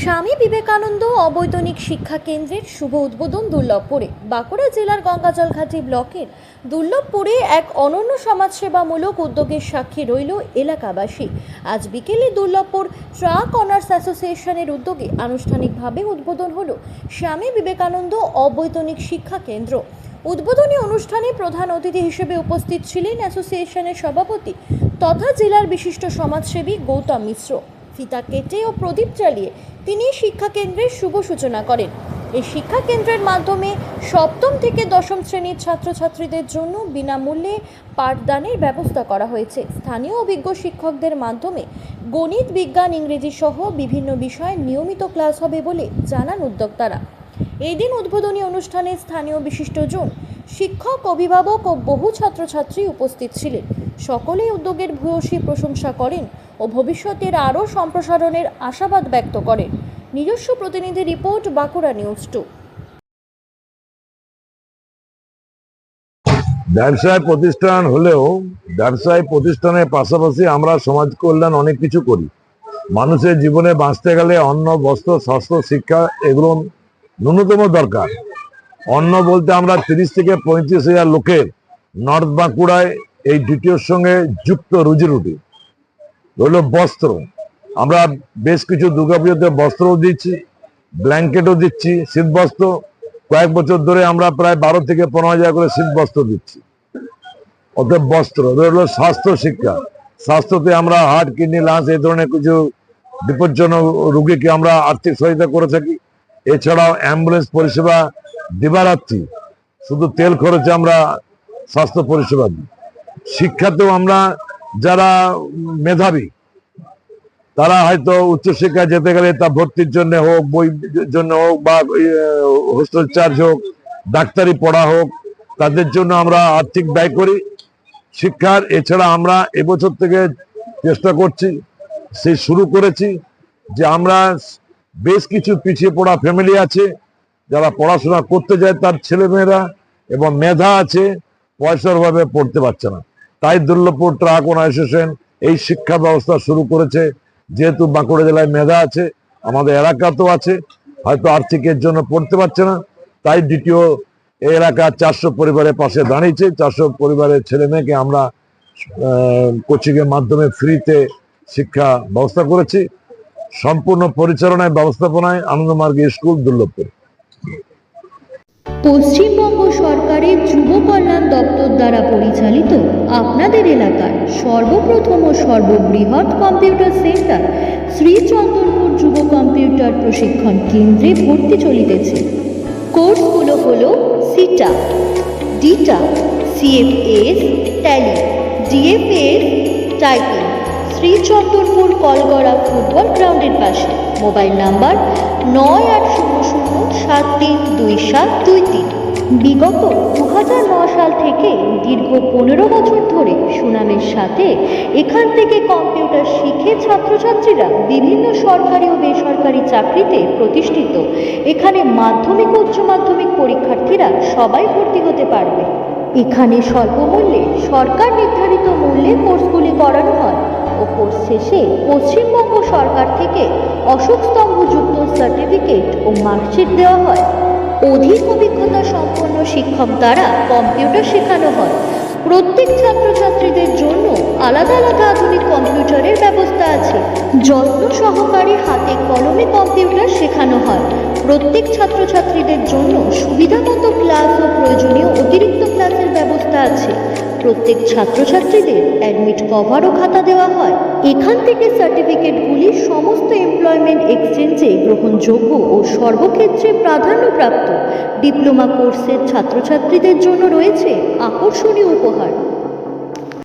স্বামী বিবেকানন্দ অবৈতনিক শিক্ষা কেন্দ্রের শুভ উদ্বোধন দুর্লভপুরে। বাঁকুড়া জেলার গঙ্গাজলঘাটি ব্লকের দুর্লভপুরে এক অনন্য সমাজসেবামূলক উদ্যোগের সাক্ষী রইল এলাকাবাসী। আজ বিকেলে দুর্লভপুর ট্রাক অনার্স অ্যাসোসিয়েশনের উদ্যোগে আনুষ্ঠানিকভাবে উদ্বোধন হলো স্বামী বিবেকানন্দ অবৈতনিক শিক্ষা কেন্দ্র। উদ্বোধনী অনুষ্ঠানে প্রধান অতিথি হিসেবে উপস্থিত ছিলেন অ্যাসোসিয়েশনের সভাপতি তথা জেলার বিশিষ্ট সমাজসেবী গৌতম মিশ্র। ফিতা কেটে ও প্রদীপ জ্বালিয়ে তিনি শিক্ষা কেন্দ্রের শুভ সূচনা করেন। এই শিক্ষা কেন্দ্রের মাধ্যমে সপ্তম থেকে দশম শ্রেণির ছাত্রছাত্রীদের জন্য বিনামূল্যে পাঠদানের ব্যবস্থা করা হয়েছে। স্থানীয় অভিজ্ঞ শিক্ষকদের মাধ্যমে গণিত, বিজ্ঞান, ইংরেজি সহ বিভিন্ন বিষয়ে নিয়মিত ক্লাস হবে বলে জানান উদ্যোক্তারা। এই দিন উদ্বোধনী অনুষ্ঠানে স্থানীয় বিশিষ্টজন শিক্ষক, অভিভাবক ও বহু ছাত্রছাত্রী উপস্থিত ছিলেন। সকলেই উদ্যোগের ভূয়সী প্রশংসা করেন ও ভবিষ্যতের আরও সম্প্রসারণের আশাবাদ ব্যক্ত করেন। নিজস্ব প্রতিনিধি রিপোর্ট, বাঁকুড়া নিউজ টু। ব্যবসায় প্রতিষ্ঠান হলেও ব্যবসায় প্রতিষ্ঠানের পাশাপাশি আমরা সমাজ কল্যাণ অনেক কিছু করি। মানুষের জীবনে বাঁচতে গেলে অন্ন, বস্ত্র, স্বাস্থ্য, শিক্ষা এগুলো ন্যূনতম দরকার। অন্ন বলতে আমরা তিরিশ থেকে পঁয়ত্রিশ হাজার লোকের নর্থ বাঁকুড়ায় এই দ্বিতীয়র সঙ্গে যুক্ত রুজি রুটি হলো বস্ত্র। আমরা বেশ কিছু দুর্গাপুজোতে বস্ত্রও দিচ্ছি, ব্ল্যাঙ্কেটও দিচ্ছি শীত বস্ত্র কয়েক বছর ধরে আমরা প্রায় বারো থেকে পনেরো হাজার করে শীত বস্ত্র দিচ্ছি। অতএব বস্ত্র হলো স্বাস্থ্য শিক্ষা। স্বাস্থ্যতে আমরা হার্ট কিডনি লাঞ্চ এই ধরনের কিছু বিপজ্জনক রুগীকে আমরা আর্থিক সহায়তা করে থাকি। এছাড়াও অ্যাম্বুলেন্স পরিষেবা দিবারাত্রি শুধু তেল খরচে আমরা স্বাস্থ্য পরিষেবা দিই। শিক্ষাতেও আমরা যারা মেধাবী, তারা হয়তো উচ্চশিক্ষায় যেতে গেলে তা ভর্তির জন্য হোক, বই জন্য হোক বা হোস্টেল চার্জ হোক, ডাক্তারি পড়া হোক, তাদের জন্য আমরা আর্থিক ব্যয় করি। শিক্ষার এছাড়া আমরা এবছর থেকে চেষ্টা করছি, সে শুরু করেছি যে আমরা বেশ কিছু পিছিয়ে পড়া ফ্যামিলি আছে, যারা পড়াশোনা করতে যায় তার ছেলেমেয়েরা এবং মেধা আছে, পয়সার অভাবে পড়তে পারছে না। তাই দুর্লভপুর ট্রাক অ্যাসোসিয়েশন এই শিক্ষা ব্যবস্থা শুরু করেছে। যেহেতু বাঁকুড়া জেলায় মেধা আছে, আমাদের এলাকাতেও আছে, হয়তো আর্থিকের জন্য পড়তে পারছে না। তাই দ্বিতীয় এই এলাকার চারশো পরিবারের পাশে দাঁড়িয়েছে। চারশো পরিবারের ছেলে মেয়েকে আমরা কোচিং এর মাধ্যমে ফ্রিতে শিক্ষা ব্যবস্থা করেছি। সম্পূর্ণ পরিচালনায়, ব্যবস্থাপনায় আনন্দমার্গ স্কুল দুর্লভপুর। পশ্চিমবঙ্গ সরকারের যুব কল্যাণ দপ্তর দ্বারা পরিচালিত আপনাদের এলাকার সর্বপ্রথম ও সর্ববৃহৎ কম্পিউটার সেন্টার শ্রী চন্দনপুর যুব কম্পিউটার প্রশিক্ষণ কেন্দ্রে ভর্তি চলিতেছে। কোর্সগুলো হলো CITA, DITA, CFS, Tally, DFS, typing. Shri Chandanpur Kalgara football গ্রাউন্ডের পাশে। মোবাইল নাম্বার নয় আট শূন্য শূন্য সাত তিন দুই সাত দুই তিন। বিগত দু সাল থেকে দীর্ঘ পনেরো বছর ধরে সুনামের সাথে এখান থেকে কম্পিউটার শিখে ছাত্রছাত্রীরা বিভিন্ন সরকারি ও বেসরকারি চাকরিতে প্রতিষ্ঠিত। এখানে মাধ্যমিক উচ্চ মাধ্যমিক পরীক্ষার্থীরা সবাই ভর্তি হতে পারবে। এখানে স্বল্প মূল্যে সরকার নির্ধারিত মূল্যে কোর্সগুলি করানো হয়। ও কোর্স শেষে পশ্চিমবঙ্গ সরকার থেকে অশোক স্তম্ভযুক্ত সার্টিফিকেট ও মার্কশিট দেওয়া হয়। অধিক অভিজ্ঞতা সম্পন্ন শিক্ষক দ্বারা কম্পিউটার শেখানো হয়। প্রত্যেক ছাত্রছাত্রীদের জন্য আলাদা আলাদা আধুনিক কম্পিউটারের ব্যবস্থা আছে। যত্ন সহকারে হাতে কলমে কম্পিউটার শেখানো হয়। প্রত্যেক ছাত্রছাত্রীদের জন্য সুবিধামতো ক্লাস ও প্রয়োজনীয় অতিরিক্ত ক্লাসের ব্যবস্থা আছে। প্রত্যেক ছাত্রছাত্রীদের অ্যাডমিট কভার ও খাতা দেওয়া হয়। এখান থেকে সার্টিফিকেটগুলি সমস্ত এমপ্লয়মেন্ট এক্সচেঞ্জে গ্রহণযোগ্য ও সর্বক্ষেত্রে প্রাধান্যপ্রাপ্ত। ডিপ্লোমা কোর্সের ছাত্রছাত্রীদের জন্য রয়েছে আকর্ষণীয় উপহার।